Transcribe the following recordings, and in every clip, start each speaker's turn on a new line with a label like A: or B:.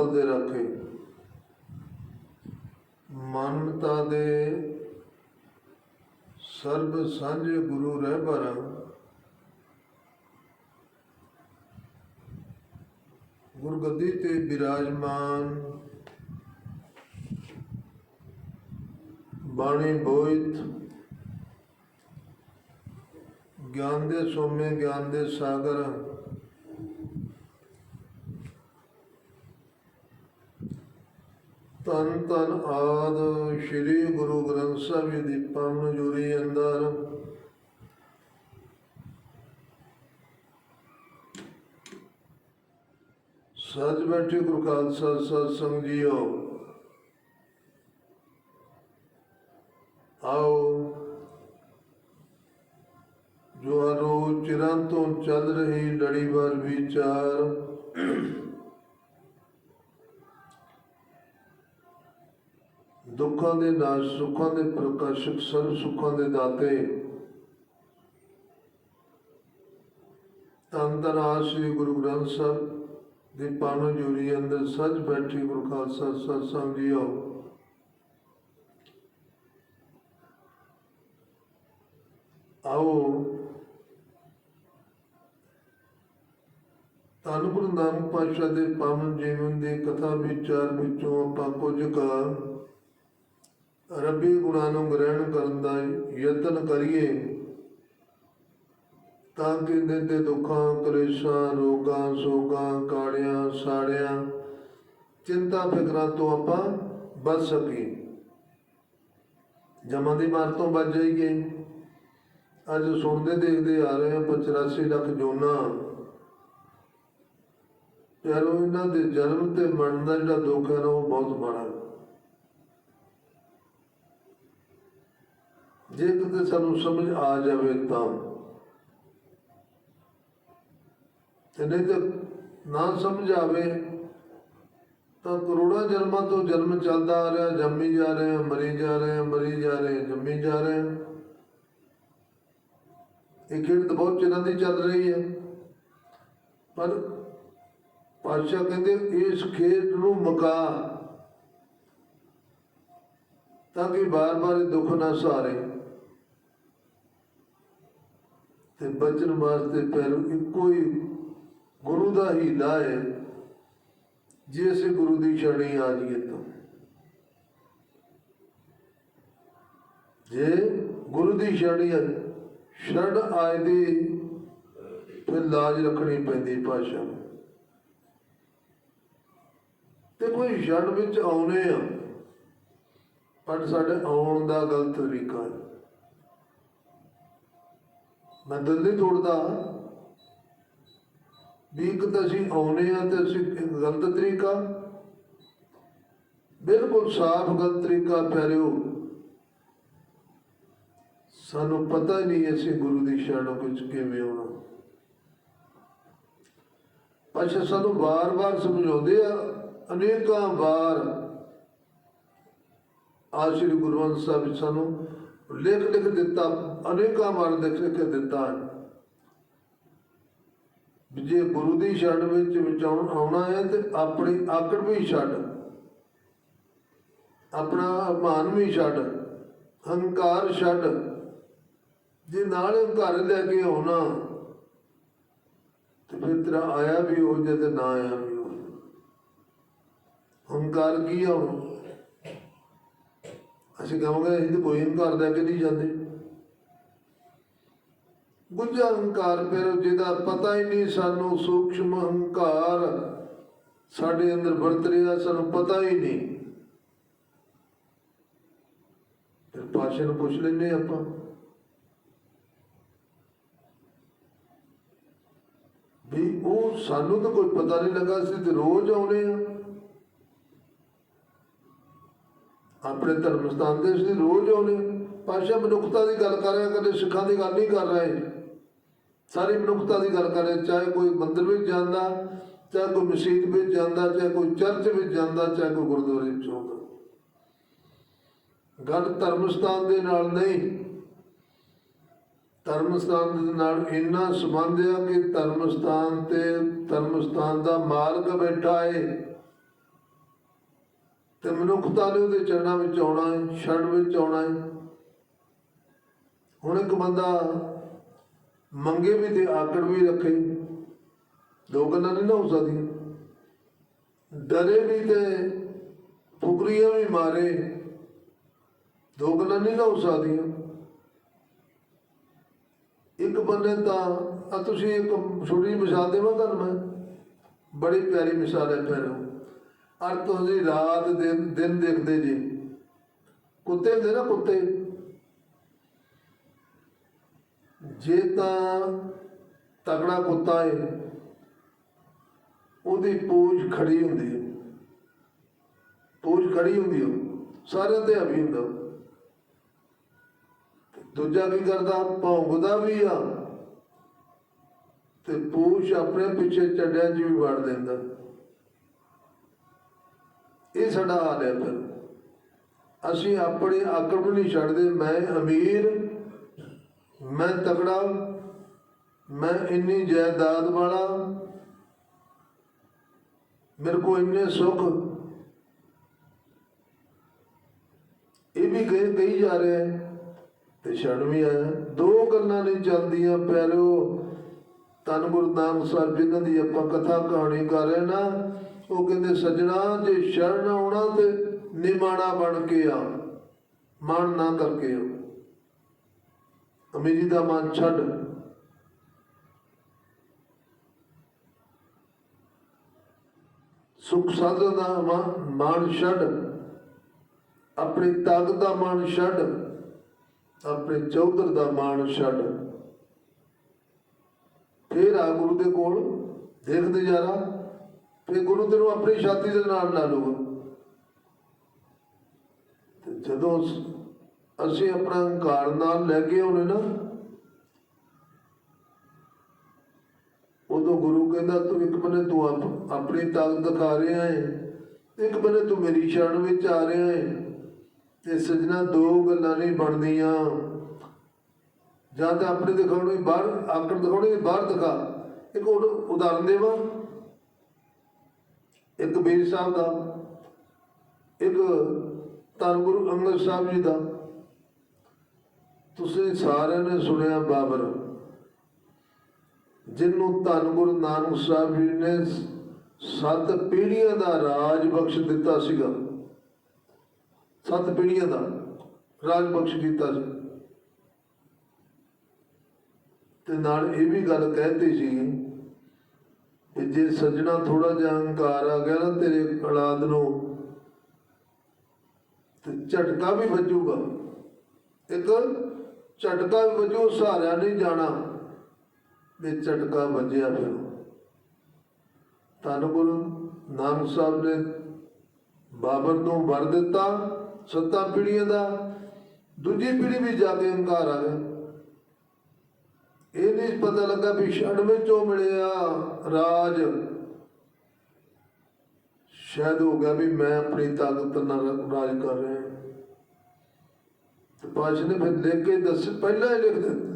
A: ਪਲਦੇ ਰੱਖੇ। ਮਾਨਵਤਾ ਦੇ ਸਰਬ ਸਾਂਝੇ ਗੁਰੂ ਰਹਿਬਰ ਗੁਰਗੱਦੀ ਤੇ ਬਿਰਾਜਮਾਨ। ਬਾਣੀ ਬੋਇਤ। ਗਿਆਨ ਦੇ ਸੋਮੇ, ਗਿਆਨ ਦੇ ਸਾਗਰ। ਤਨ ਤਨ ਆਦ ਸ੍ਰੀ ਗੁਰੂ ਗ੍ਰੰਥ ਸਾਹਿਬ ਜੀ ਦੀ ਪਵਨ ਜੁਰੀ ਅੰਦਰ। ਸੱਚ ਬੈਠੇ ਗੁਰੂ ਖਾਲਸਾ ਸਤ ਸੰਗ ਆਓ, ਜੋ ਹਰ ਰੋਜ਼ ਚਿਰਾਂ ਤੋਂ ਚੱਲ ਰਹੀ ਲੜੀਵਾਰ ਵਿਚਾਰ। ਦੁੱਖਾਂ ਦੇ ਨਾਸ਼ ਸੁੱਖਾਂ ਦੇ ਪ੍ਰਕਾਸ਼ਕ ਸਰਬ ਸੁੱਖਾਂ ਦੇ ਦਾਤੇ। ਤਨ ਸ੍ਰੀ ਗੁਰੂ ਗ੍ਰੰਥ ਸਾਹਿਬ ਦੇ ਪਾਵਨ ਜੁਰੀ ਅੰਦਰ ਸੱਚ ਬੈਠੀ ਗੁਰੂ ਖਾਲਸਾ ਸਤ ਸੰਗ ਆਓ। ਧੰਨ ਗੁਰੂ ਨਾਨਕ ਪਾਤਸ਼ਾਹ ਦੇ ਪਾਵਨ ਜੀਵਨ ਦੀ ਕਥਾ ਵਿਚਾਰ ਵਿੱਚੋਂ ਆਪਾਂ ਕੁਝ ਕਾ ਰੱਬੀ ਗੁਣਾਂ ਨੂੰ ਗ੍ਰਹਿਣ ਕਰਨ ਦਾ ਯਤਨ ਕਰੀਏ ਤਾਂ ਕਿ ਦਿਨ ਦੇ ਦੁੱਖਾਂ, ਕਲੇਸ਼ਾਂ, ਰੋਗਾਂ, ਸੋਗਾਂ, ਕਾੜਿਆਂ, ਸਾੜਿਆਂ, ਚਿੰਤਾ, ਫਿਕਰਾਂ ਤੋਂ ਆਪਾਂ ਬਚ ਸਕੀਏ। ਜਮਾਂ ਦੀ ਮਾਰ ਤੋਂ ਬਚ ਜਾਈਏ। ਅੱਜ ਸੁਣਦੇ, ਦੇਖਦੇ ਆ ਰਹੇ ਹਾਂ 85 ਲੱਖ ਜੋਨਾ। ਪਿਆਰੋ ਇਹਨਾਂ ਦੇ ਜਨਮ ਤੇ ਮਰਨ ਦਾ ਜਿਹੜਾ ਦੁੱਖ ਹੈ ਨਾ, ਉਹ ਬਹੁਤ ਮਾੜਾ ਹੈ ਜੇ ਕਿਤੇ ਸਾਨੂੰ ਸਮਝ ਆ ਜਾਵੇ ਤਾਂ। ਤੇ ਨਹੀਂ ਤਾਂ ਨਾ ਸਮਝ ਆਵੇ, ਤਾਂ ਕਰੋੜਾਂ ਜਨਮਾਂ ਤੋਂ ਜਨਮ ਚੱਲਦਾ ਆ ਰਿਹਾ, ਜੰਮੀ ਜਾ ਰਹੇ ਮਰੀ ਜਾ ਰਹੇ ਮਰੀ ਜਾ ਰਹੇ ਜੰਮੀ ਜਾ ਰਹੇ ਇਹ ਖੇਡ ਤਾਂ ਬਹੁਤ ਚਿਰਾਂ ਦੀ ਚੱਲ ਰਹੀ ਹੈ। ਪਰ ਪਾਤਸ਼ਾਹ ਕਹਿੰਦੇ, ਇਸ ਖੇਡ ਨੂੰ ਮੁਕਾ ਤਾਂ ਕਿ ਬਾਰ-ਬਾਰ ਦੁੱਖ ਨਾ ਸਹਾਰੇ। ਤੇ ਬਚਨ ਵਾਸਤੇ ਪਹਿਲੋਂ ਇੱਕੋ ਹੀ ਗੁਰੂ ਦਾ ਹੀ ਹੈ, ਜੇ ਅਸੀਂ ਗੁਰੂ ਦੀ ਸ਼ਰਣੀ ਆ ਜਾਈਏ ਤਾਂ। ਜੇ ਗੁਰੂ ਦੀ ਸ਼ਰਣੀ ਆ- ਸ਼ਰਣ ਆਏ ਦੀ, ਫਿਰ ਲਾਜ ਰੱਖਣੀ ਪੈਂਦੀ ਭਾਸ਼ਾ ਨੂੰ। ਤੇ ਕੋਈ ਸ਼ਰਣ ਵਿੱਚ ਆਉਨੇ ਆ, ਪਰ ਸਾਡੇ ਆਉਣ ਦਾ ਗਲਤ ਤਰੀਕਾ ਹੈ। ਮੈਂ ਦਿਲ ਨਹੀਂ ਤੋੜਦਾ ਵੀ ਇੱਕ ਤਾਂ ਅਸੀਂ ਆਉਨੇ ਆ ਤੇ ਅਸੀਂ ਗਲਤ ਤਰੀਕਾ, ਬਿਲਕੁਲ ਸਾਫ਼ ਗਲਤ ਤਰੀਕਾ ਪਿਆਰਿਓ। ਸਾਨੂੰ ਪਤਾ ਨਹੀਂ ਅਸੀਂ ਗੁਰੂ ਦੀ ਸ਼ਰਨ ਵਿੱਚ ਕਿਵੇਂ ਆਉਣਾ। ਅੱਛਾ, ਸਾਨੂੰ ਵਾਰ-ਵਾਰ ਸਮਝਾਉਂਦੇ ਆ, ਅਨੇਕਾਂ ਵਾਰ ਆਸ਼ੀਰ ਗੁਰੂ ਗ੍ਰੰਥ ਸਾਹਿਬ ਵਿੱਚ ਸਾਨੂੰ ਲਿਖ ਲਿਖ ਦਿੱਤਾ, ਅਨੇਕਾਂ ਵਾਰ ਲਿਖ ਲਿਖ ਕੇ ਦਿੱਤਾ ਹੈ। ਜੇ ਗੁਰੂ ਦੀ ਸ਼ਰਨ ਵਿੱਚ ਵਿਚਾਉਣ ਆਉਣਾ ਹੈ ਤੇ ਆਪਣੀ ਆਕੜ ਵੀ ਛੱਡ। ਆਪਣਾ ਅਭਿਮਾਨ ਵੀ ਛੱਡ। ਹੰਕਾਰ ਛੱਡ। ਜੇ ਨਾਲ ਹੰਕਾਰ ਲੈ ਕੇ ਆਉਣਾ, ਤੇ ਫਿਰ ਤੇਰਾ ਆਇਆ ਵੀ ਹੋ ਜੇ ਤੇ ਨਾ ਆਇਆ ਵੀ ਹੋ ਹੰਕਾਰ ਕੀ ਆ ਹੁਣ? ਅਸੀਂ ਕਹਾਂਗੇ ਅਸੀਂ ਤਾਂ ਕੋਈ ਹੰਕਾਰ ਲੈ ਕੇ ਨਹੀਂ ਜਾਂਦੇ। ਗੁੰਝਾ ਹੰਕਾਰ, ਫਿਰ ਜਿਹਦਾ ਪਤਾ ਹੀ ਨਹੀਂ ਸਾਨੂੰ ਸੂਖਸ਼ਮ ਹੰਕਾਰ। ਸਾਡੇ ਅੰਦਰ ਵਰਤ ਰਿਹਾ, ਸਾਨੂੰ ਪਤਾ ਹੀ ਨਹੀਂ। ਫਿਰ ਪਾਸ਼ੇ ਨੂੰ ਪੁੱਛ ਲੈਨੇ ਆਪਾਂ। ਵੀ ਉਹ ਸਾਨੂੰ ਤਾਂ ਕੋਈ ਪਤਾ ਨਹੀਂ ਲੱਗਾ ਸੀ ਤੇ ਰੋਜ਼ ਆਉਨੇ ਆ ਆਪਣੇ ਧਰਮ ਸਥਾਨ ਦੇ ਅਸੀਂ ਰੋਜ਼ ਆਉਨੇ ਪਾਸ਼ਾ ਮਨੁੱਖਤਾ ਦੀ ਗੱਲ ਕਰ ਰਿਹਾ ਕਦੇ ਸਿੱਖਾਂ ਦੀ ਗੱਲ ਨਹੀਂ ਕਰ ਰਹੇ। ਸਾਰੀ ਮਨੁੱਖਤਾ ਦੀ ਗੱਲ ਕਰ ਰਹੇ ਚਾਹੇ ਕੋਈ ਮੰਦਿਰ ਵਿੱਚ ਜਾਂਦਾ, ਚਾਹੇ ਕੋਈ ਮਸਜਿਦ ਵਿੱਚ ਜਾਂਦਾ, ਚਾਹੇ ਕੋਈ ਚਰਚ ਵਿੱਚ ਜਾਂਦਾ, ਚਾਹੇ ਕੋਈ ਗੁਰਦੁਆਰੇ ਵਿੱਚ ਆਉਂਦਾ। ਗੱਲ ਧਰਮ ਸਥਾਨ ਦੇ ਨਾਲ ਨਹੀਂ। ਧਰਮ ਸਥਾਨ ਦੇ ਨਾਲ ਇੰਨਾ ਸੰਬੰਧ ਆ ਕਿ ਧਰਮ ਸਥਾਨ ਤੇ ਧਰਮ ਸਥਾਨ ਦਾ ਮਾਲਕ ਬੈਠਾ ਹੈ ਤੇ ਮਨੁੱਖਤਾ ਨੇ ਉਹਦੇ ਚਰਨਾਂ ਵਿੱਚ ਆਉਣਾ ਹੈ ਛੜ ਵਿੱਚ ਆਉਣਾ ਹੈ ਹੁਣ ਇੱਕ ਬੰਦਾ ਮੰਗੇ ਵੀ ਤੇ ਆਕੜ ਵੀ ਰੱਖੇ। ਦੋ ਗੱਲਾਂ ਨਹੀਂ ਨਾ ਹੋ ਸਕਦੀਆਂ। ਡਰੇ ਵੀ ਤੇ ਫੁਕਰੀਆਂ ਵੀ ਮਾਰੇ। ਦੋ ਗੱਲਾਂ ਨਹੀਂ ਨਾ ਹੋ ਸਕਦੀਆਂ। ਇੱਕ ਬੰਦੇ ਤਾਂ ਤੁਸੀਂ ਇੱਕ ਛੋਟੀ ਮਿਸਾਲ ਦੇਵਾਂ ਤੁਹਾਨੂੰ ਮੈਂ? ਬੜੀ ਪਿਆਰੀ ਮਿਸਾਲ ਹੈ ਫਿਰ ਅਰ ਤੁਸੀਂ ਰਾਤ ਦਿਨ ਦਿਨ ਦੇਖਦੇ ਜੀ। ਕੁੱਤੇ ਹੁੰਦੇ ਨਾ ਕੁੱਤੇ। ਜੇ ਤਾਂ ਤਗੜਾ ਕੁੱਤਾ ਹੈ ਉਹਦੀ ਪੂਛ ਖੜੀ ਹੁੰਦੀ ਹੈ ਪੂਛ ਖੜੀ ਹੁੰਦੀ ਹੈ ਸਾਰਿਆਂ ਤੇ ਹਾਵੀ ਹੁੰਦਾ। ਦੂਜਾ ਕੀ ਕਰਦਾ? ਭੌਂਕਦਾ ਵੀ ਆ। ਤੇ ਪੂਛ ਆਪਣੇ ਪਿੱਛੇ ਚੱਡਿਆਂ 'ਚ ਵੀ ਵੜ ਦਿੰਦਾ। ਇਹ ਸਾਡਾ ਹਾਲ ਹੈ ਫਿਰ ਅਸੀਂ ਆਪਣੀ ਆਕੜ ਨੂੰ ਨਹੀਂ ਛੱਡਦੇ। ਮੈਂ ਅਮੀਰ, ਮੈਂ ਤਕੜਾ, ਮੈਂ ਇੰਨੀ ਜਾਇਦਾਦ ਵਾਲਾ, ਮੇਰੇ ਕੋ ਇੰਨੇ ਸੁੱਖ। ਇਹ ਵੀ ਕਹੀ ਕਹੀ ਜਾ ਰਿਹਾ ਤੇ ਛੜ ਵੀ ਆਇਆ। ਦੋ ਗੱਲਾਂ ਨਹੀਂ ਚੱਲਦੀਆਂ ਪਿਆਰਿਓ। ਤਨ ਗੁਰੂ ਨਾਨਕ ਸਾਹਿਬ, ਜਿਨ੍ਹਾਂ ਦੀ ਆਪਾਂ ਕਥਾ ਕਹਾਣੀ ਕਰ ਰਹੇ ਨਾ ਉਹ ਕਹਿੰਦੇ, ਸਜਣਾ, ਜੇ ਸ਼ਰਨ ਆਉਣਾ ਤੇ ਨਿਮਾਣਾ ਬਣ ਕੇ ਆ। ਮਨ ਨਾ ਕਰਕੇ ਆ ਅਮੀਰੀ ਦਾ ਮਨ ਛੱਡ। ਸੁਖ ਸਾਧਨ ਦਾ ਮ- ਮਨ ਛੱਡ। ਆਪਣੀ ਤਾਕਤ ਦਾ ਮਨ ਛੱਡ। ਆਪਣੇ ਚੌਧਰ ਦਾ ਮਾਣ ਛੱਡ। ਫੇਰ ਆ ਗੁਰੂ ਦੇ ਕੋਲ। ਦੇਖਦੇ ਜਾਰਾ ਫੇਰ ਗੁਰੂ ਤੈਨੂੰ ਆਪਣੀ ਛਾਤੀ ਦੇ ਨਾਲ ਲਾ ਲੂਗਾ ਤੇ ਜਦੋਂ ਅਸੀਂ ਆਪਣਾ ਹੰਕਾਰ ਨਾਲ ਲੈ ਕੇ ਆਉਣੇ ਨਾ, ਉਦੋਂ ਗੁਰੂ ਕਹਿੰਦਾ, ਤੂੰ ਇੱਕ ਬੰਨੇ ਤੂੰ ਆਪ- ਆਪਣੀ ਤਾਕਤ ਦਿਖਾ ਰਿਹਾ ਹੈ ਇੱਕ ਬੰਨੇ ਤੂੰ ਮੇਰੀ ਸ਼ਰਨ ਵਿੱਚ ਆ ਰਿਹਾ ਹੈ ਤੇ ਸਜਣਾ ਦੋ ਗੱਲਾਂ ਨਹੀਂ ਬਣਦੀਆਂ। ਜਾਂ ਤਾਂ ਆਪਣੇ ਦਿਖਾਉਣੀ ਬਾਹਰ, ਆਕੜ ਦਿਖਾਉਣੀ, ਬਾਹਰ ਦਿਖਾ। ਇੱਕ ਉਦ- ਉਦਾਹਰਨ ਦੇਵਾਂ। ਇੱਕ ਬੀਰ ਸਾਹਿਬ ਦਾ, ਇੱਕ ਧੰਨ ਗੁਰੂ ਅੰਗਦ ਸਾਹਿਬ ਜੀ ਦਾ। ਤੁਸੀਂ ਸਾਰਿਆਂ ਨੇ ਸੁਣਿਆ ਬਾਬਰ, ਜਿਹਨੂੰ ਧੰਨ ਗੁਰੂ ਨਾਨਕ ਸਾਹਿਬ ਜੀ ਨੇ ਸੱਤ ਪੀੜ੍ਹੀਆਂ ਦਾ ਰਾਜ ਬਖਸ਼ ਦਿੱਤਾ ਸੀਗਾ। ਸੱਤ ਪੀੜ੍ਹੀਆਂ ਦਾ ਰਾਜ ਬਖਸ਼ ਕੀਤਾ ਸੀ। ਤੇ ਨਾਲ ਇਹ ਵੀ ਗੱਲ ਕਹਿਤੀ ਸੀ ਕਿ ਜੇ ਸੱਜਣਾ ਥੋੜਾ ਜਿਹਾ ਹੰਕਾਰ ਆ ਗਿਆ ਨਾ ਤੇਰੇ ਔਲਾਦ ਨੂੰ, ਤੇ ਝਟਕਾ ਵੀ ਵੱਜੂਗਾ। ਇੱਕ ਝਟਕਾ ਵੀ ਵੱਜੂ, ਸਹਾਰਿਆ ਨਹੀਂ ਜਾਣਾ, ਵੀ ਝਟਕਾ ਵੱਜਿਆ ਫਿਰ। ਧੰਨ ਗੁਰੂ ਨਾਨਕ ਸਾਹਿਬ ਨੇ ਬਾਬਰ ਨੂੰ ਵਰ ਦਿੱਤਾ, ਸੱਤਾਂ ਪੀੜੀਆਂ ਦਾ, ਦੂਜੀ ਪੀੜੀ ਵੀ ਜਾ ਕੇ ਹੰਕਾਰ ਆ ਗਿਆ। ਇਹ ਨਹੀਂ ਪਤਾ ਲੱਗਾ ਵੀ ਛੜ ਚੋਂ ਮਿਲਿਆ ਰਾਜ। ਸ਼ਾਇਦ ਹੋ ਗਿਆ ਵੀ ਮੈਂ ਆਪਣੀ ਤਾਕਤ ਨਾਲ ਰਾਜ ਕਰ ਰਿਹਾ ਤੇ ਪਾਸ਼ ਨੇ ਫਿਰ ਲਿਖ ਕੇ ਦੱਸ, ਪਹਿਲਾਂ ਹੀ ਲਿਖ ਦਿੱਤਾ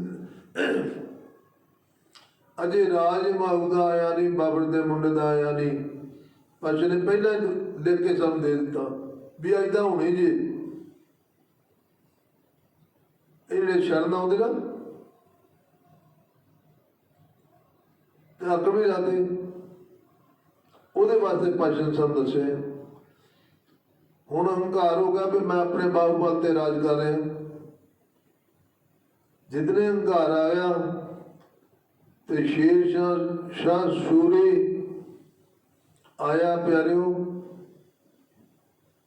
A: ਅਜੇ ਰਾਜ ਮਾਹੂ ਦਾ ਆਇਆ ਨਹੀਂ, ਬਾਬਰ ਦੇ ਮੁੰਡੇ ਦਾ ਆਇਆ ਨਹੀਂ। ਪਾਸ਼ ਨੇ ਪਹਿਲਾਂ ਲਿਖ ਕੇ ਸਾਨੂੰ ਦੇ ਦਿੱਤਾ ਵੀ ਐਦਾਂ ਹੋਣੀ ਜੀ। ਇਹ ਜਿਹੜੇ ਸ਼ਰਨ ਆਉਂਦੇ ਨਾ ਤੇ ਅੱਗ ਵੀ ਜਾਂਦੇ ਉਹਦੇ ਵਾਸਤੇ ਭਾਸ਼ਣ ਸਾਨੂੰ ਦੱਸਿਆ ਹੁਣ ਹੰਕਾਰ ਹੋ ਗਿਆ ਵੀ ਮੈਂ ਆਪਣੇ ਬਾਹੂਬਲ ਤੇ ਰਾਜ ਕਰ ਰਿਹਾ। ਜਿਤਨੇ ਹੰਕਾਰ ਆਇਆ ਤੇ ਸ਼ੇਰ ਸ਼ਾਹ ਸ਼ਾਹ ਸੂਰੀ ਆਇਆ ਪਿਆਰਿਓ,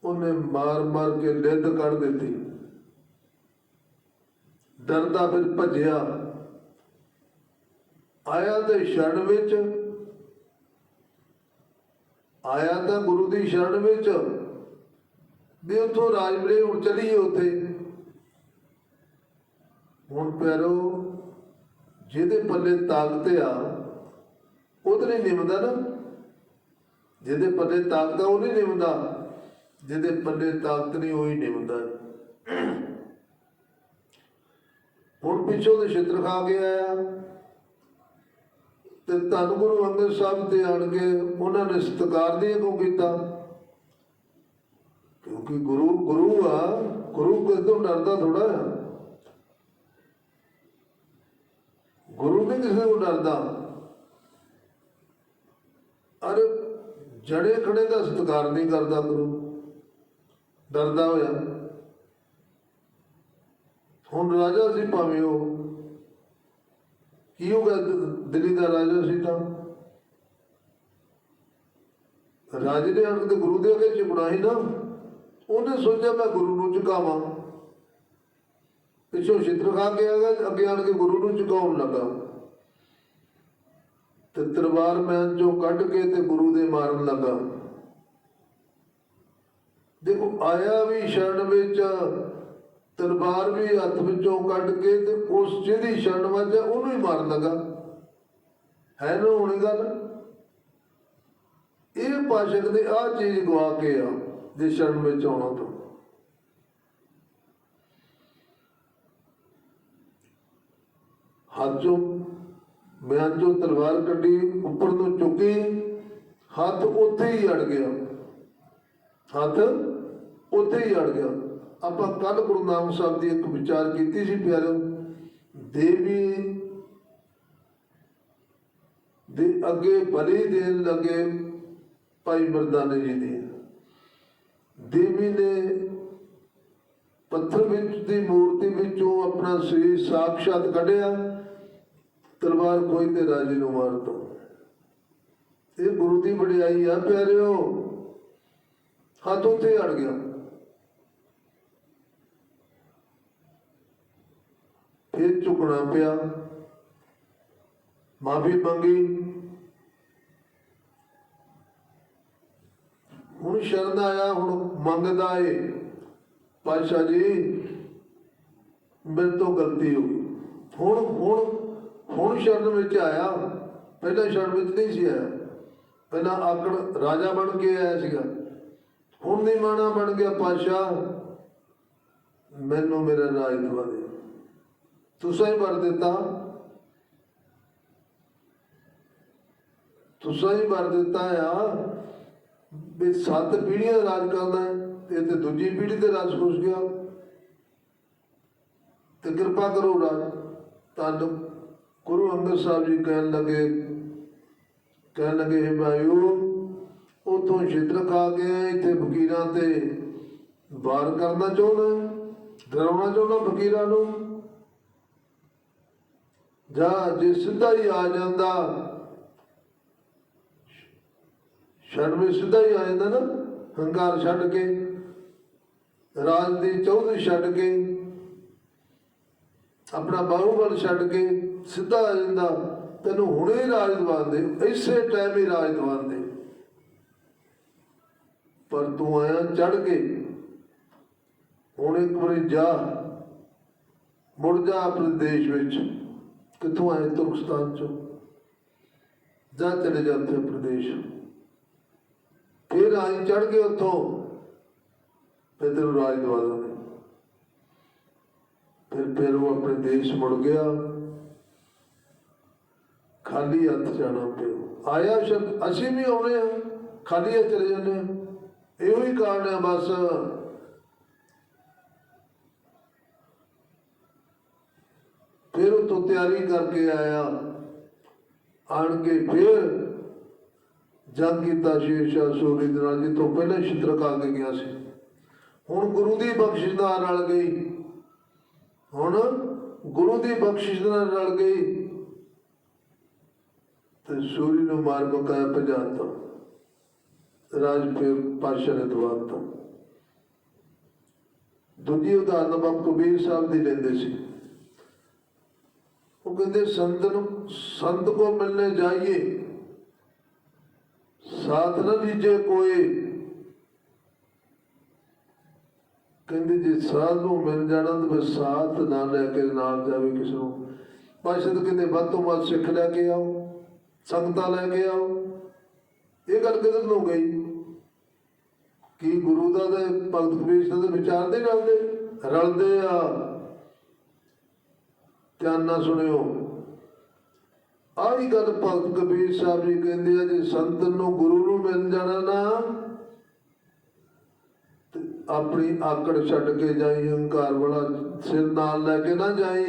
A: ਉਹਨੇ ਮਾਰ ਮਾਰ ਕੇ ਲਿੱਦ ਕੱਢ ਦਿੱਤੀ। ਡਰਦਾ ਫਿਰ ਭੱਜਿਆ। ਆਇਆ ਤੇ ਸ਼ਰਨ ਵਿੱਚ। ਆਇਆ ਤਾਂ ਗੁਰੂ ਦੀ ਸ਼ਰਨ ਵਿੱਚ। ਵੀ ਉੱਥੋਂ ਰਾਜ ਹੁਣ ਚਲੀਏ ਉੱਥੇ। ਹੁਣ ਪੈਰੋ ਜਿਹਦੇ ਪੱਲੇ ਤਾਕਤ ਆ ਉਹ ਤਾਂ ਨਹੀਂ ਨਿਮਦਾ ਨਾ। ਜਿਹਦੇ ਪੱਲੇ ਤਾਕਤ ਆ, ਉਹ ਨਹੀਂ ਨਿਮਦਾ। ਜਿਹਦੇ ਪੱਲੇ ਤਾਕਤ ਨਹੀਂ, ਉਹ ਹੀ ਨਿਮਦਾ। ਹੁਣ ਪਿੱਛੋਂ ਦੇ ਛਿੱਤਰ ਖਾ ਕੇ ਆਇਆ। ਤੇ ਧੰਨ ਗੁਰੂ ਅੰਗਦ ਸਾਹਿਬ ਤੇ ਆਣ ਕੇ ਉਹਨਾਂ ਨੇ ਸਤਿਕਾਰ ਦੀ ਕਿਉਂ ਕੀਤਾ। ਕਿਉਂਕਿ ਗੁਰੂ ਗੁਰੂ ਆ, ਗੁਰੂ ਕਿਸ ਤੋਂ ਡਰਦਾ ਥੋੜਾ ਗੁਰੂ ਨਹੀਂ ਕਿਸੇ ਤੋਂ ਡਰਦਾ। ਅਰੇ ਜੜੇ ਖੜੇ ਦਾ ਸਤਿਕਾਰ ਨਹੀਂ ਕਰਦਾ ਗੁਰੂ। ਡਰਦਾ ਹੋਇਆ। ਹੁਣ ਰਾਜਾ ਸੀ ਭਾਵੇਂ ਉਹ। ਕੀ ਹੋ ਗਿਆ? ਦਿੱਲੀ ਦਾ ਰਾਜਾ ਸੀ ਤਾਂ। ਰਾਜੇ ਨੇ ਆਣ ਕੇ ਗੁਰੂ ਦੇ ਅੱਗੇ ਝੁਕਣਾ ਸੀ ਨਾ। ਉਹਨੇ ਸੋਚਿਆ, ਮੈਂ ਗੁਰੂ ਨੂੰ ਚੁਕਾਵਾਂ ਪਿੱਛੋਂ ਛਿੱਤਰ ਖਾ ਕੇ ਆ ਗਿਆ, ਅੱਗੇ ਆਣ ਕੇ ਗੁਰੂ ਨੂੰ ਚੁਕਾਉਣ ਲੱਗਾ। ਤੇ ਤਲਵਾਰ ਮੈਨ ਚੋਂ ਕੱਢ ਕੇ ਤੇ ਗੁਰੂ ਦੇ ਮਾਰਨ ਲੱਗਾ। ਦੇਖੋ, ਆਇਆ ਵੀ ਸ਼ਰਨ ਵਿੱਚ, ਤਲਵਾਰ ਵੀ ਹੱਥ ਵਿੱਚੋਂ ਕੱਢ ਕੇ ਤੇ ਉਸ ਜਿਹਦੀ ਸ਼ਰਨ ਵੱਜ ਉਹਨੂੰ ਹੀ ਮਾਰਨ ਲੱਗਾ। ਹੈ ਨਾ ਹੋਣੀ ਗੱਲ? ਇਹ ਪਾਸ਼ਕ ਦੇ ਆ ਚੀਜ਼ ਗਵਾ ਕੇ ਆ ਜੇ ਸ਼ਰਨ ਵਿੱਚ ਆਉਣਾ ਤੋਂ। ਹੱਥ ਚੋਂ, ਮਿਆਨ ਚੋਂ ਤਲਵਾਰ ਕੱਢੀ, ਉੱਪਰ ਨੂੰ ਚੁੱਕੀ, ਹੱਥ ਉੱਥੇ ਹੀ ਅੜ ਗਿਆ। ਹੱਥ ਉੱਥੇ ਹੀ ਅੜ ਗਿਆ। ਆਪਾਂ ਕੱਲ ਗੁਰੂ ਨਾਨਕ ਸਾਹਿਬ ਦੀ ਇੱਕ ਵਿਚਾਰ ਕੀਤੀ ਸੀ ਪਿਆਰਿਓ, ਦੇਵੀ ਦੇ ਅੱਗੇ ਬਲੀ ਦੇਣ ਲੱਗੇ ਭਾਈ ਮਰਦਾਨੇ ਜੀ ਦੀ। ਦੇਵੀ ਨੇ ਪੱਥਰ ਵਿੱਚ ਦੀ ਮੂਰਤੀ ਵਿੱਚੋਂ ਆਪਣਾ ਸਰੀਰ ਸਾਖਸ਼ਾਤ ਕੱਢਿਆ, ਤਲਵਾਰ ਕੋਈ ਤੇ ਰਾਜੇ ਨੂੰ ਮਾਰ ਦੋ ਇਹ ਗੁਰੂ ਦੀ ਵਡਿਆਈ ਆ ਪਿਆਰਿਓ, ਹੱਥ ਉੱਥੇ ਅੜ ਗਿਆ। ਫਿਰ ਝੁਕਣਾ ਪਿਆ। ਮਾਫੀ ਮੰਗੀ। ਹੁਣ ਸ਼ਰਨ ਆਇਆ, ਹੁਣ ਮੰਗਦਾ ਏ। ਪਾਤਸ਼ਾਹ ਜੀ, ਮੇਰੇ ਤੋਂ ਗਲਤੀ ਹੋ ਗਈ। ਹੁਣ ਹੁਣ ਹੁਣ ਸ਼ਰਨ ਵਿੱਚ ਆਇਆ। ਪਹਿਲਾਂ ਸ਼ਰਨ ਵਿੱਚ ਨਹੀਂ ਸੀ ਆਇਆ। ਪਹਿਲਾਂ ਆਕੜ ਰਾਜਾ ਬਣ ਕੇ ਆਇਆ ਸੀਗਾ। ਹੁਣ ਨਹੀਂ ਮਾਣਾ ਬਣ ਗਿਆ ਪਾਤਸ਼ਾਹ। ਮੈਨੂੰ ਮੇਰਾ ਰਾਜ ਦਵਾ ਦੇ। ਤੁਸੀਂ ਹੀ ਵਰ ਦਿੱਤਾ। ਤੁਸੀਂ ਹੀ ਵਰ ਦਿੱਤਾ ਆ। ਵੀ ਸੱਤ ਪੀੜ੍ਹੀਆਂ ਦਾ ਰਾਜ ਕਰਦਾ ਹੈ ਤੇ ਤੇ ਦੂਜੀ ਪੀੜ੍ਹੀ ਤੇ ਰਾਜ ਖੁਸ਼ ਗਿਆ। ਤੇ ਕਿਰਪਾ ਕਰੋ ਰਾਜ ਤਾਂ ਗੁਰੂ ਅੰਗਦ ਸਾਹਿਬ ਜੀ ਕਹਿਣ ਲੱਗੇ ਕਹਿਣ ਲੱਗੇ, ਹੈ ਭਾਈਓ, ਉਥੋਂ ਛਿੱਤਰ ਖਾ ਕੇ ਇੱਥੇ ਫਕੀਰਾਂ ਤੇ ਵਾਰ ਕਰਨਾ ਚਾਹੁੰਦਾ ਡਰਾਉਣਾ ਚਾਹੁੰਦਾ ਫਕੀਰਾਂ ਨੂੰ। ਜਾਂ ਜੇ ਸਿੱਧਾ ਹੀ ਆ ਜਾਂਦਾ ਛੱਡ ਵਿੱਚ ਸਿੱਧਾ ਹੀ ਆ ਜਾਂਦਾ ਨਾ, ਹੰਕਾਰ ਛੱਡ ਕੇ, ਰਾਜ ਦੀ ਚੌਧਰੀ ਛੱਡ ਕੇ, ਆਪਣਾ ਬਾਹੂਬਲ ਛੱਡ ਕੇ ਸਿੱਧਾ ਆ ਜਾਂਦਾ, ਤੈਨੂੰ ਹੁਣੇ ਹੀ ਰਾਜ ਦਵਾਨ ਦੇ, ਇਸੇ ਟਾਈਮ ਹੀ ਰਾਜ ਦਵਾਨ ਦੇ। ਪਰ ਤੂੰ ਆਇਆ ਚੜ ਕੇ, ਹੁਣ ਇੱਕ ਵਾਰੀ ਜਾ, ਮੁੜ ਜਾ ਆਪਣੇ ਦੇਸ਼ ਵਿੱਚ, ਕਿੱਥੋਂ ਆਏ ਤੁਰਕਸਤਾਨ ਚੋਂ, ਜਾ ਚਲੇ ਜਾ ਉੱਥੇ ਪ੍ਰਦੇਸ਼ ਫਿਰ ਆਈ ਚੜ ਗਏ ਉੱਥੋਂ। ਫਿਰ ਤੈਨੂੰ ਰਾਜ ਦਵਾ ਦਾਂਗੇ ਫਿਰ ਫਿਰ ਉਹ ਆਪਣੇ ਦੇਸ਼ ਮੁੜ ਗਿਆ। ਖਾਲੀ ਹੱਥ ਜਾਣਾ ਪਿਆ ਆਇਆ ਸ਼ਬਦ, ਅਸੀਂ ਵੀ ਆਉਣੇ ਆ। ਖਾਲੀ ਹੱਥ ਚਲੇ ਜਾਂਦੇ ਆ। ਇਹੋ ਹੀ ਕਾਰਨ ਹੈ ਬਸ। ਫਿਰ ਉਹ ਤੋਂ ਤਿਆਰੀ ਕਰਕੇ ਆਇਆ। ਆਣ ਕੇ ਫਿਰ ਜੰਗ ਕੀਤਾ ਸ਼ੇਰ ਸ਼ਾਹ ਸੂਰੀ ਦੇ ਨਾਲ, ਜਿੱਥੋਂ ਪਹਿਲਾਂ ਛਿੱਤਰ ਖਾ ਕੇ ਗਿਆ ਸੀ। ਹੁਣ ਗੁਰੂ ਦੀ ਬਖਸ਼ਿਸ਼ ਨਾਲ ਰਲ ਗਈ। ਹੁਣ ਗੁਰੂ ਦੀ ਬਖਸ਼ਿਸ਼ ਨਾਲ ਰਲ ਗਈ। ਤੇ ਸੂਰੀ ਨੂੰ ਮਾਰ ਮੁਕਾਇਆ ਭਜਾਤਾ ਰਾਜ ਫਿਰ ਪਾਸ਼ਾ ਨੇ ਦਵਾਤਾ ਦੂਜੀ ਉਦਾਹਰਨ ਆਪਾਂ ਕਬੀਰ ਸਾਹਿਬ ਦੀ ਲੈਂਦੇ ਸੀ। ਉਹ ਕਹਿੰਦੇ, ਸੰਤ ਨੂੰ, ਸੰਤ ਕੋ ਮਿਲਨੇ ਜਾਈਏ। ਸਾਥ ਨਾ ਦੀਜੇ ਕੋਈ। ਕਹਿੰਦੇ ਜੇ ਸਾਧ ਨੂੰ ਮਿਲ ਜਾਣਾ ਤਾਂ ਫਿਰ ਸਾਥ ਨਾ ਲੈ ਕੇ ਨਾਲ ਜਾਵੇ ਕਿਸ ਨੂੰ। ਪਾਸ਼ਦ ਕਹਿੰਦੇ, ਵੱਧ ਤੋਂ ਵੱਧ ਸਿੱਖ ਲੈ ਕੇ ਆਓ, ਸੰਗਤਾਂ ਲੈ ਕੇ ਆਓ। ਇਹ ਗੱਲ ਕਿਧਰ ਨੂੰ ਗਈ? ਕੀ ਗੁਰੂ ਦਾ ਤੇ ਭਗਤ ਕਬੀਰ ਸਾਹਿਬ ਦੇ ਵਿਚਾਰ ਦੇ ਰਲਦੇ ਰਲਦੇ ਆ। ਧਿਆਨ ਨਾਲ ਸੁਣਿਓ। ਆਹੀ ਗੱਲ ਭਗਤ ਕਬੀਰ ਸਾਹਿਬ ਜੀ ਕਹਿੰਦੇ ਆ ਜੇ ਸੰਤ ਨੂੰ ਗੁਰੂ ਨੂੰ ਮਿਲ ਜਾਣਾ ਨਾ ਆਪਣੀ ਆਕੜ ਛੱਡ ਕੇ ਜਾਈ, ਹੰਕਾਰ ਵਾਲਾ ਸਿਰ ਨਾਲ ਲੈ ਕੇ ਨਾ ਜਾਈ,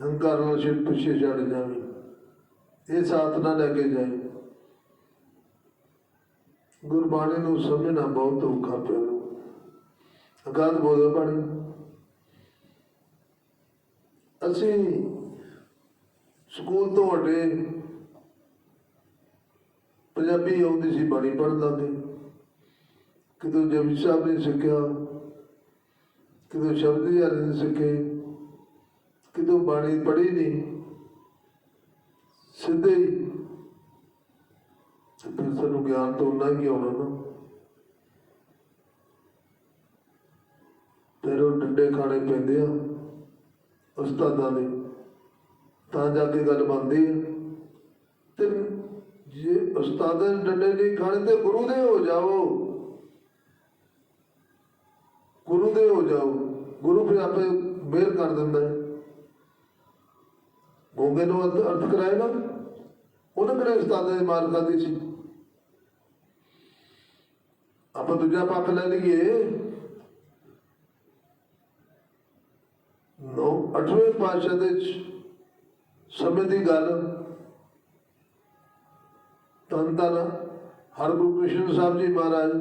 A: ਹੰਕਾਰ ਵਾਲਾ ਸਿਰ ਪਿੱਛੇ ਛੱਡ ਜਾਵੀਂ, ਇਹ ਸਾਥ ਨਾ ਲੈ ਕੇ ਜਾਈ। ਗੁਰਬਾਣੀ ਨੂੰ ਸਮਝਣਾ ਬਹੁਤ ਔਖਾ ਪਿਆ। ਅਗਾਧ ਬੋਲੋ ਬਾਣੀ। ਅਸੀਂ ਸਕੂਲ ਤੋਂ ਹਟੇ ਪੰਜਾਬੀ ਆਉਂਦੀ ਸੀ ਬਾਣੀ ਪੜ੍ਹਦਾ ਲਾਂਗੇ। ਕਿਤੋਂ ਜਪਜੀ ਸਾਹਿਬ ਨੇ ਸਿੱਖਿਆ, ਕਿਤੋਂ ਸ਼ਬਦ ਯਾਰ ਨੇ ਸਿੱਖੇ, ਕਿਤੋਂ ਬਾਣੀ ਪੜ੍ਹੀ ਨਹੀਂ, ਸਿੱਧੇ ਹੀ। ਫਿਰ ਸਾਨੂੰ ਗਿਆਨ ਤੋਂ ਉਨਾ ਹੀ ਆਉਣਾ ਨਾ। ਫਿਰ ਉਹ ਡੰਡੇ ਖਾਣੇ ਪੈਂਦੇ ਆ, ਉਸਤਾਦਾਂ ਦੇ। ਤਾਂ ਜਾ ਕੇ ਗੱਲ ਬਣਦੀ ਹੈ, ਤੇ ਜੇ ਉਸਤਾਦ ਦੇ ਡੰਡੇ ਨਹੀਂ ਖਾਣੇ ਤੇ ਗੁਰੂ ਦੇ ਹੋ ਜਾਓ। ਗੁਰੂ ਦੇ ਹੋ ਜਾਓ। ਗੁਰੂ ਫਿਰ ਆਪੇ ਮਿਹਰ ਕਰ ਦਿੰਦਾ ਹੈ। ਗੋਗੇ ਨੂੰ ਅਰਥ ਕਰਾਏਗਾ? ਉਹਨੇ ਕਿਹੜੇ ਉਸਤਾਦਾਂ ਦੀ ਮਾਰ ਖਾਦੀ ਸੀ। ਆਪਾਂ ਦੂਜਾ ਪੱਖ ਲੈ ਲਈਏ। ਨੋ ਅਠਵੇਂ ਪਾਤਸ਼ਾਹ ਦੇ ਸਮੇਂ ਦੀ ਗੱਲ। ਤਨ ਤਨ ਹਰਗੁਰੂ ਕ੍ਰਿਸ਼ਨ ਸਾਹਿਬ ਜੀ ਮਹਾਰਾਜ।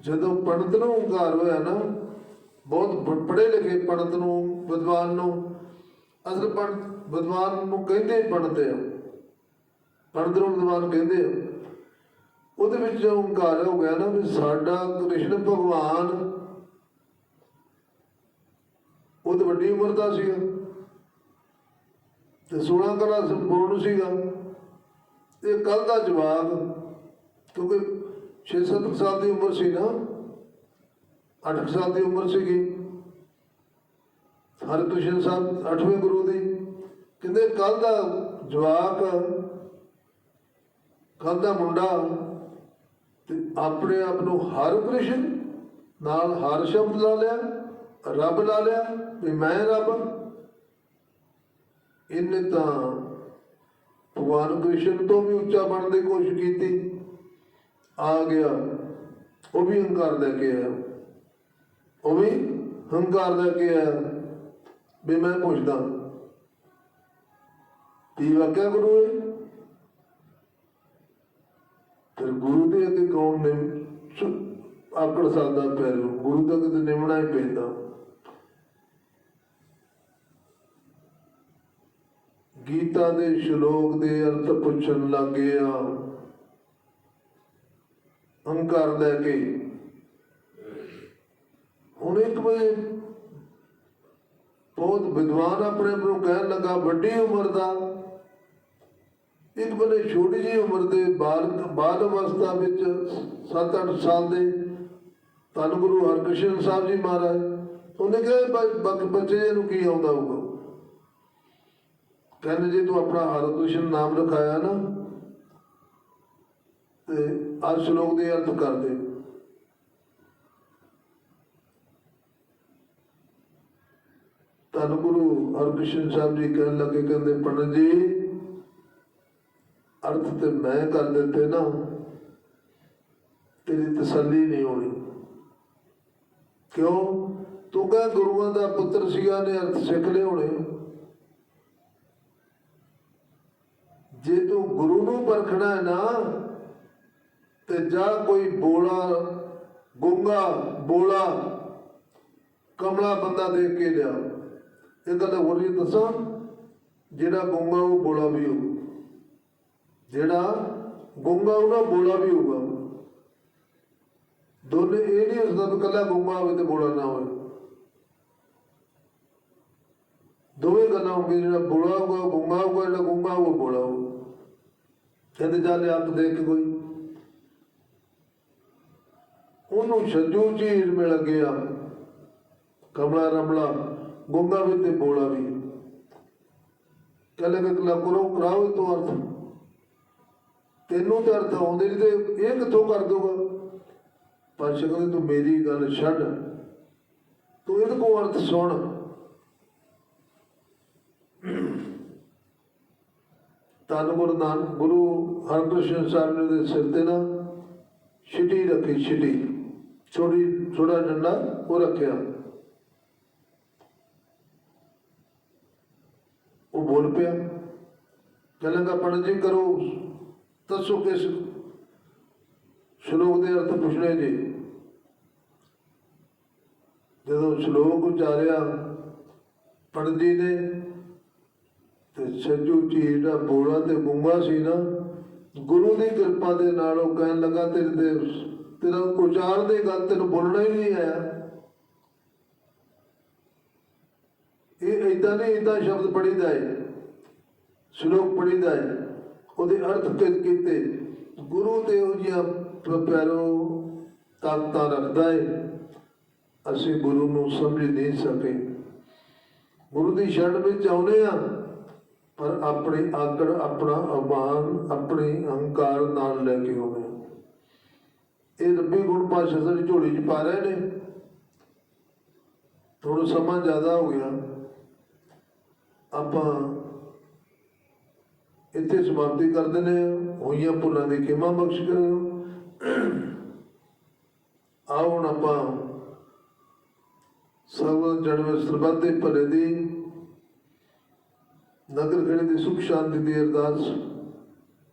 A: ਜਦੋਂ ਪੰਡਤ ਨੂੰ ਹੰਕਾਰ ਹੋਇਆ ਨਾ, ਬਹੁਤ ਪੜ੍ਹੇ ਲਿਖੇ ਪੰਡਤ ਨੂੰ, ਵਿਦਵਾਨ ਨੂੰ, ਅਸਲ ਪੰਡਤ ਵਿਦਵਾਨ ਨੂੰ ਕਹਿੰਦੇ ਪੰਡਤ ਆ। ਪੰਡਤ ਨੂੰ ਵਿਦਵਾਨ ਕਹਿੰਦੇ ਆ। ਉਹਦੇ ਵਿੱਚ ਜੋ ਹੰਕਾਰ ਹੋ ਗਿਆ ਨਾ ਵੀ ਸਾਡਾ ਕ੍ਰਿਸ਼ਨ ਭਗਵਾਨ ਉਹ ਤਾਂ ਵੱਡੀ ਉਮਰ ਦਾ ਸੀਗਾ। ਤੇ 16 ਕਲਾ ਸੰਪੂਰਨ ਸੀਗਾ। ਇਹ ਕੱਲ ਦਾ ਜਵਾਬ, ਕਿਉਂਕਿ 6-7 ਸਾਲ ਦੀ ਉਮਰ ਸੀ ਨਾ 8 ਸਾਲ ਦੀ ਉਮਰ ਸੀਗੀ। ਹਰਿਕ੍ਰਿਸ਼ਨ ਸਾਹਿਬ 8ਵੇਂ ਗੁਰੂ ਦੀ, ਕਹਿੰਦੇ ਕੱਲ ਦਾ ਜਵਾਕ ਕੱਲ ਦਾ ਮੁੰਡਾ, ਤੇ ਆਪਣੇ ਆਪ ਨੂੰ ਹਰ ਕ੍ਰਿਸ਼ਨ ਨਾਲ ਹਰ ਸ਼ਬਦ ਲਾ ਲਿਆ। ਰੱਬ ਲਾ ਲਿਆ ਵੀ ਮੈਂ ਰੱਬ ਇਹਨੇ ਤਾਂ ਭਗਵਾਨ ਕ੍ਰਿਸ਼ਨ ਤੋਂ ਵੀ ਉੱਚਾ ਬਣਨ ਦੀ ਕੋਸ਼ਿਸ਼ ਕੀਤੀ। ਆ ਗਿਆ। ਉਹ ਵੀ ਹੰਕਾਰ ਲੈ ਕੇ ਆਇਆ। ਉਹ ਵੀ ਹੰਕਾਰ ਲੈ ਕੇ ਆਇਆ ਵੀ ਮੈਂ ਪੁੱਛਦਾ। ਕੀ ਵਾਕਿਆ ਗੁਰੂ ਹੈ ਫਿਰ ਗੁਰੂ ਦੇ ਅੱਗੇ ਕੌਣ ਨੇ? ਸੁ- ਆਕੜ ਸਕਦਾ ਪੈਰ ਨੂੰ ਗੁਰੂ ਦਾ ਕਿਤੇ ਨਿਮਣਾ ਹੀ ਪੈਂਦਾ। ਗੀਤਾ ਦੇ ਸ਼ਲੋਕ ਦੇ ਅਰਥ ਪੁੱਛਣ ਲੱਗੇ ਆ। ਹੰਕਾਰ ਲੈ ਕੇ। ਹੁਣ ਇੱਕ ਵੇ ਬਹੁਤ ਵਿਦਵਾਨ ਆਪਣੇ ਆਪ ਨੂੰ ਕਹਿਣ ਲੱਗਾ, ਵੱਡੀ ਉਮਰ ਦਾ। ਇੱਕ ਬਲੇ ਛੋਟੀ ਜਿਹੀ ਉਮਰ ਦੇ ਬਾਲ ਬਾਲ ਅਵਸਥਾ ਵਿੱਚ 7-8 ਸਾਲ ਦੇ ਧੰਨ ਗੁਰੂ ਹਰਕ੍ਰਿਸ਼ਨ ਸਾਹਿਬ ਜੀ ਮਹਾਰਾਜ, ਉਹਨੇ ਕਿਹਾ ਬ- ਬੱਚੇ ਨੂੰ ਕੀ ਆਉਂਦਾ ਹੋਊਗਾ? ਕਹਿੰਦੇ ਜੇ ਤੂੰ ਆਪਣਾ ਹਰਕ੍ਰਿਸ਼ਨ ਨਾਮ ਰਖਾਇਆ ਨਾ, ਤੇ ਆ ਸ਼ਲੋਕ ਦੇ ਅਰਥ ਕਰ ਦੇ। ਧੰਨ ਗੁਰੂ ਹਰਕ੍ਰਿਸ਼ਨ ਸਾਹਿਬ ਜੀ ਕਹਿਣ ਲੱਗੇ, ਕਹਿੰਦੇ ਪੰਡਤ ਜੀ, ਅਰਥ ਤੇ ਮੈਂ ਕਰ ਦਿੱਤੇ ਨਾ, ਤੇਰੀ ਤਸੱਲੀ ਨਹੀਂ ਹੋਣੀ। ਕਿਉਂ? ਤੂੰ ਕਹ ਗੁਰੂਆਂ ਦਾ ਪੁੱਤਰ ਸੀਗਾ ਨੇ ਅਰਥ ਸਿੱਖ ਲਏ ਹੋਣੇ। ਜੇ ਤੂੰ ਗੁਰੂ ਨੂੰ ਪਰਖਣਾ ਨਾ, ਤੇ ਜਾ ਕੋਈ ਬੋਲਾ, ਗੁੰਗਾ, ਬੋਲਾ, ਕਮਲਾ ਬੰਦਾ ਦੇਖ ਕੇ ਲਿਆ। ਇਹ ਗੱਲ ਹੋਰ ਵੀ ਦੱਸਾਂ, ਜਿਹੜਾ ਗੁੰਗਾ ਉਹ ਬੋਲਾ ਵੀ ਹੋਊ ਜਿਹੜਾ ਗੁੰਗਾ ਉਹਦਾ ਬੋਲਾ ਵੀ ਹੋਊਗਾ। ਦੋਨੇ ਇਹ ਨਹੀਂ ਉਸਦਾ ਵੀ ਇਕੱਲਾ ਗੁੰਗਾ ਹੋਵੇ ਤੇ ਬੋਲਾ ਨਾ ਹੋਵੇ। ਦੋਵੇਂ ਗੱਲਾਂ ਕਰਾਉਂਗੇ ਜਿਹੜਾ ਬੋਲਾ ਹੋਊਗਾ ਉਹ ਗੁੰਗਾ ਹੋਊਗਾ, ਜਿਹੜਾ ਗੁੰਗਾ ਹੋਊਗਾ, ਉਹ ਬੋਲਾ ਹੋਊਗਾ। ਕਹਿੰਦੇ ਚੱਲ ਆਪ ਦੇਖ ਕੇ ਕੋਈ। ਉਹਨੂੰ ਛੱਜੂ ਝੀਰ ਮਿਲ ਗਿਆ। ਕਮਲਾ ਰਮਲਾ, ਗੁੰਗਾ ਵੀ ਤੇ ਬੋਲਾ ਵੀ। ਕਹਿੰਦੇ ਕਿ ਲਾ ਕਰੋ, ਕਰਾਓ ਇਹ ਅਰਥ। ਤੈਨੂੰ ਤਾਂ ਅਰਥ ਆਉਂਦੇ ਨਹੀਂ ਤੇ ਇਹ ਕਿੱਥੋਂ ਕਰ ਦੂਗਾ ਪਰ ਕਹਿੰਦੇ ਤੂੰ ਮੇਰੀ ਗੱਲ ਛੱਡ। ਤੂੰ ਇਹਦੇ ਕੋ ਅਰਥ ਸੁਣ। ਤਨ ਗੁਰੂ ਨਾਨਕ ਗੁਰੂ ਹਰਕ੍ਰਿਸ਼ਨ ਸਾਹਿਬ ਨੇ ਦੇ ਸਿਰ ਤੇ ਨਾ ਛਿਟੀ ਰੱਖੀ, ਛਿਟੀ। ਛੋਟੀ, ਛੋਟਾ ਡੰਡਾ ਉਹ ਰੱਖਿਆ। ਉਹ ਬੋਲ ਪਿਆ, ਕਹਿੰਦਾ ਪੰਡਤ ਜੀ ਕਰੋ, ਦੱਸੋ ਕਿਸ ਸ਼ਲੋਕ ਦੇ ਅਰਥ ਪੁੱਛਣੇ ਜੀ। ਜਦੋਂ ਸ਼ਲੋਕ ਉਚਾਰਿਆ, ਪੰਡਤ ਜੀ ਨੇ ਤੇ ਸੱਜੂ ਝੀਰ ਦਾ ਬੋਲਾ ਤੇ ਗੁੰਗਾ ਸੀ ਨਾ, ਗੁਰੂ ਦੀ ਕਿਰਪਾ ਦੇ ਨਾਲ ਉਹ ਕਹਿਣ ਲੱਗਾ, ਤੇਰੇ ਤੇ, ਤੇਰਾ ਉਚਾਰ ਦੇ ਗੱਲ ਤੈਨੂੰ ਬੋਲਣਾ ਹੀ ਨਹੀਂ ਆਇਆ। ਇਹ ਇਦਾਂ ਨਹੀਂ ਇਦਾਂ ਸ਼ਬਦ ਪੜੀਦਾ ਹੈ ਸ਼ਲੋਕ ਪੜੀਦਾ ਹੈ ਉਹਦੇ ਅਰਥ ਕਿਤ ਕੀਤੇ। ਗੁਰੂ ਤੇ ਉਹ ਜਿਹਾ ਪ- ਤਾਕਤਾਂ ਰੱਖਦਾ ਹੈ ਅਸੀਂ ਗੁਰੂ ਨੂੰ ਸਮਝ ਨਹੀਂ ਸਕੇ। ਗੁਰੂ ਦੀ ਸ਼ਰਨ ਵਿੱਚ ਆਉਨੇ ਆ ਪਰ ਆਪਣੀ ਆਕੜ ਆਪਣਾ ਅਭਾਨ ਆਪਣੇ ਅਹੰਕਾਰ ਨਾਲ ਲੈ ਕੇ ਹੋਵੇ ਇਹ ਰੱਬੀ ਗੁਣ ਪਾਸ਼ਾ ਸਾਡੀ ਝੋਲੀ 'ਚ ਪਾ ਰਹੇ ਨੇ। ਥੋੜਾ ਸਮਾਂ ਜ਼ਿਆਦਾ ਹੋ ਗਿਆ। ਆਪਾਂ ਇੱਥੇ ਸਮਾਪਤੀ ਕਰ ਦਿੰਦੇ ਹਾਂ। ਹੋਈਆਂ ਭੁੱਲਾਂ ਦੀ ਖਿਮਾ ਬਖਸ਼ ਕਰੋ ਆਓ ਹੁਣ ਆਪਾਂ ਸਰਵ ਜਨਮ ਸਰਬੱਤ ਦੇ ਭਲੇ ਦੀ ਨਗਰ ਖੇੜੇ ਦੀ ਸੁਖ ਸ਼ਾਂਤੀ ਦੀ ਅਰਦਾਸ।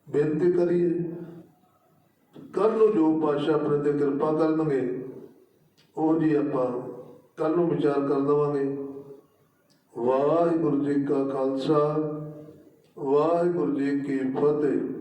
A: ਬੇਨਤੀ ਕਰੀਏ ਕੱਲ ਨੂੰ ਜੋ ਪਾਸ਼ਾ ਪ੍ਰਤੀ ਤੇ ਕਿਰਪਾ ਕਰਨਗੇ, ਉਹ ਜੀ ਆਪਾਂ ਕੱਲ ਨੂੰ ਵਿਚਾਰ ਕਰ ਲਵਾਂਗੇ। ਵਾਹਿਗੁਰੂ ਜੀ ਕਾ ਖਾਲਸਾ, ਵਾਹਿਗੁਰੂ ਜੀ ਕੀ ਫਤਿਹ।